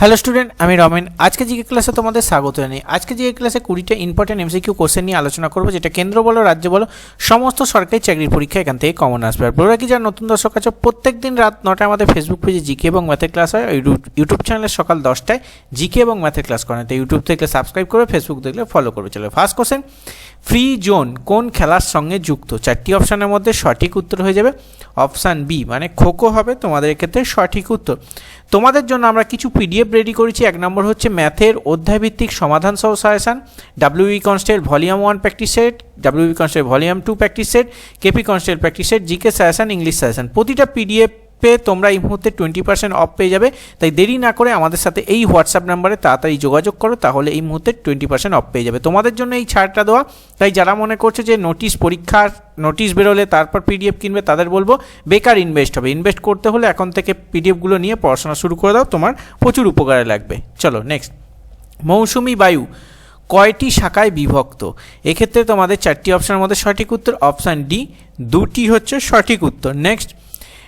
Hello student আমি রমেন। আজকে GK ক্লাসে তোমাদের স্বাগত জানাই। আজকে জিকে ক্লাসে কুড়িটা ইম্পর্টেন্ট এমসিকিউ কোশ্চেন নিয়ে আলোচনা করব, যেটা কেন্দ্র বলো, রাজ্য বলো, সমস্ত সরকারি চাকরির পরীক্ষা এখান থেকে কমন আসবে। আর বলে রাখি যারা নতুন দর্শক আছে প্রত্যেক দিন রাত নটায় আমাদের ফেসবুক পেজে জিকে এবং ম্যাথের ক্লাস হয়। ইউটিউব চ্যানেলে সকাল দশটায় জিকে এবং ম্যাথের ক্লাস করেন তো ইউটিউব থেকে সাবস্ক্রাইব করে ফেসবুক দেখলে ফলো করবে। চলো ফার্স্ট কোশ্চেন ফ্রি জোন কোন খেলার সঙ্গে যুক্ত? চারটি অপশানের মধ্যে সঠিক উত্তর হয়ে যাবে। অপশান বি মানে খোখো হবে, তোমাদের ক্ষেত্রে সঠিক উত্তর। তোমাদের জন্য আমরা কিছু পিডিএফ রেডি করেছি। এক নম্বর হচ্ছে ম্যাথের অধ্যায়ভিত্তিক সমাধান সহ suggestion WB constable volume one practice set WB constable volume two practice set KP constable practice set GK suggestion English suggestion প্রতিটা পিডিএফ পেয়ে তোমরা এই মুহূর্তে টোয়েন্টি পার্সেন্ট অফ পেয়ে যাবে। তাই দেরি না করে আমাদের সাথে এই হোয়াটসঅ্যাপ নাম্বারে তাড়াতাড়ি যোগাযোগ করো, তাহলে এই মুহূর্তে টোয়েন্টি পার্সেন্ট অফ পেয়ে যাবে। তোমাদের জন্য এই ছাড়টা দেওয়া। তাই যারা মনে করছে যে নোটিশ পরীক্ষার নোটিশ বেরোলে তারপর পিডিএফ কিনবে, তাদের বলব বেকার ইনভেস্ট হবে। ইনভেস্ট করতে হলে এখন থেকে পিডিএফগুলো নিয়ে পড়াশোনা শুরু করে দাও, তোমার প্রচুর উপকারে লাগবে। চলো নেক্সট মৌসুমি বায়ু, কয়টি শাখায় বিভক্ত? এক্ষেত্রে তোমাদের চারটি অপশনের মধ্যে সঠিক উত্তর অপশান ডি দুটি হচ্ছে সঠিক উত্তর। নেক্সট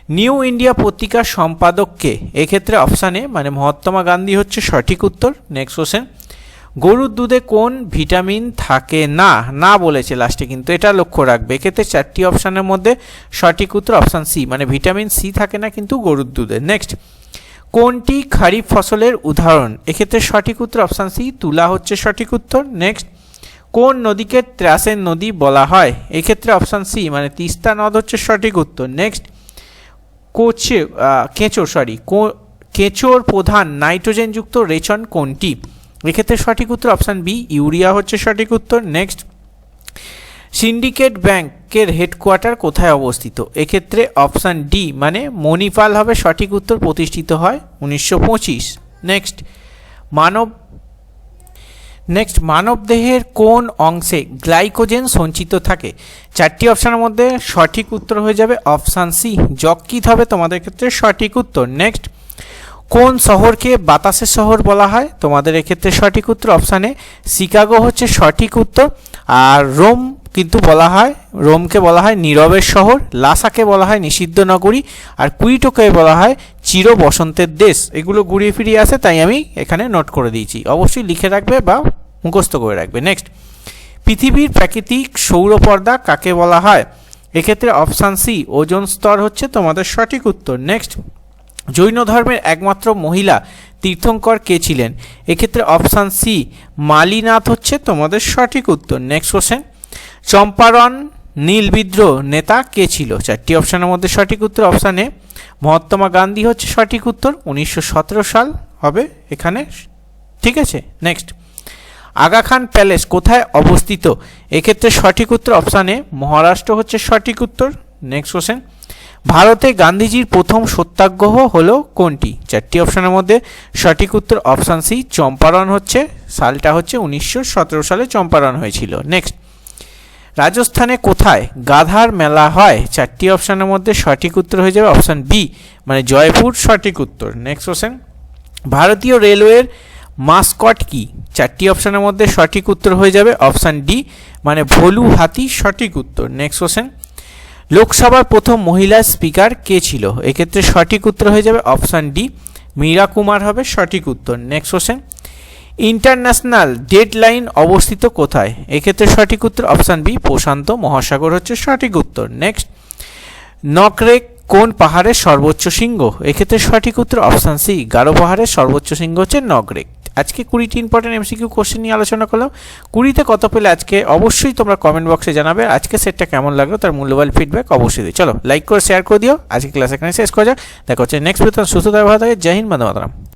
নিউ ইন্ডিয়া পত্রিকার সম্পাদককে, এক্ষেত্রে অপশানে মানে মহাত্মা গান্ধী হচ্ছে সঠিক উত্তর। নেক্সট কোশ্চেন গরুর দুধে কোন ভিটামিন থাকে? না না বলেছে লাস্টে কিন্তু এটা লক্ষ্য রাখবে। এক্ষেত্রে চারটি অপশানের মধ্যে সঠিক উত্তর অপশান সি মানে ভিটামিন সি থাকে না, কিন্তু গরুর দুধে। নেক্সট কোনটি খারিফ ফসলের উদাহরণ? এক্ষেত্রে সঠিক উত্তর অপশান সি তুলা হচ্ছে সঠিক উত্তর। নেক্সট কোন নদীকে ত্রাসের নদী বলা হয়? এক্ষেত্রে অপশান সি মানে তিস্তা নদ হচ্ছে সঠিক উত্তর। নেক্সট কোচে কেঁচো সরি কেঁচোর প্রধান নাইট্রোজেনযুক্ত রেচন কোনটি? এক্ষেত্রে সঠিক উত্তর অপশান বি ইউরিয়া হচ্ছে সঠিক উত্তর। নেক্সট সিন্ডিকেট ব্যাংকের হেডকোয়ার্টার কোথায় অবস্থিত? এক্ষেত্রে অপশান ডি মানে মণিপাল হবে সঠিক উত্তর প্রতিষ্ঠিত হয় উনিশশো পঁচিশ। নেক্সট মানব নেক্সট মানবদেহের কোন অংশে গ্লাইকোজেন সঞ্চিত থাকে? চারটি অপশানের মধ্যে সঠিক উত্তর হয়ে যাবে অপশান সি যকৃত হবে তোমাদের ক্ষেত্রে সঠিক উত্তর। নেক্সট কোন শহরকে বাতাসের শহর বলা হয়? তোমাদের এক্ষেত্রে সঠিক উত্তর অপশানে শিকাগো হচ্ছে সঠিক উত্তর। আর রোম কিন্তু বলা হয়, রোমকে বলা হয় নীরবের শহর। লাসাকে বলা হয় নিষিদ্ধ নগরী। আর কুইটোকে বলা হয় চির বসন্তের দেশ। এগুলো ঘুরিয়ে ফিরিয়ে আসে, তাই আমি এখানে নোট করে দিয়েছি। অবশ্যই লিখে রাখবে বা মুখস্থ করে রাখবে। নেক্সট পৃথিবীর প্রাকৃতিক সৌরপর্দা কাকে বলা হয়? এক্ষেত্রে অপশান সি ওজন স্তর হচ্ছে তোমাদের সঠিক উত্তর। নেক্সট জৈন ধর্মের একমাত্র মহিলা তীর্থঙ্কর কে ছিলেন? এক্ষেত্রে অপশান সি মালিনাথ হচ্ছে তোমাদের সঠিক উত্তর। নেক্সট কোশ্চেন চম্পারণ নীল বিদ্রোহ নেতা কে ছিল? চারটি অপশানের মধ্যে সঠিক উত্তর অপশানে মহাত্মা গান্ধী হচ্ছে সঠিক উত্তর। উনিশশো সতেরো সাল হবে এখানে। ঠিক আছে? নেক্সট আগা খান প্যালেস কোথায় অবস্থিত? এক্ষেত্রে সঠিক উত্তর অপশানে মহারাষ্ট্র হচ্ছে সঠিক উত্তর। নেক্সট কোশ্চেন ভারতে গান্ধীজির প্রথম সত্যাগ্রহ হলো কোনটি? চারটি অপশানের মধ্যে সঠিক উত্তর অপশান সি চম্পারণ হচ্ছে, সালটা হচ্ছে উনিশশো সতেরো সালে চম্পারণ হয়েছিল। নেক্সট রাজস্থানে কোথায় গাধার মেলা হয়? চারটি অপশানের মধ্যে সঠিক উত্তর হয়ে যাবে অপশান বি মানে জয়পুর সঠিক উত্তর। নেক্সট কোশ্চেন ভারতীয় রেলওয়ের মাস্কট কি? চারটি অপশানের মধ্যে সঠিক উত্তর হয়ে যাবে অপশান ডি মানে ভলু হাতি, সঠিক উত্তর। নেক্সট কোশ্চেন লোকসভার প্রথম মহিলা স্পিকার কে ছিল? এক্ষেত্রে সঠিক উত্তর হয়ে যাবে অপশান ডি, মীরা কুমার হবে, সঠিক উত্তর। Next question international date line অবস্থিত কোথায়? এক্ষেত্রে সঠিক উত্তর অপশান বি, প্রশান্ত মহাসাগর হচ্ছে সঠিক উত্তর। নেক্সট নকরেক কোন পাহাড়ের সর্বোচ্চ শৃঙ্গ? এক্ষেত্রে সঠিক উত্তর অপশান সি, গারো পাহাড়ের সর্বোচ্চ শৃঙ্গ হচ্ছে নগরেক আজকে কুড়িটি ইম্পর্টেন্ট এমসিকিউ কোশ্চেন নিয়ে আলোচনা করলাম। কুড়িতে কত পেলে আজকে? অবশ্যই তোমরা কমেন্ট বক্সে জানাবে। আজকে সেটটা কেমন লাগল তার মূল্যবান ফিডব্যাক অবশ্যই দিই চলো লাইক করে শেয়ার করে দিও। আজকে ক্লাস এখানে শেষ করা যাক। দেখা হচ্ছে নেক্সট বেতন সুস্থ ভালো থাকে। জয় হিন্দ মাতরম।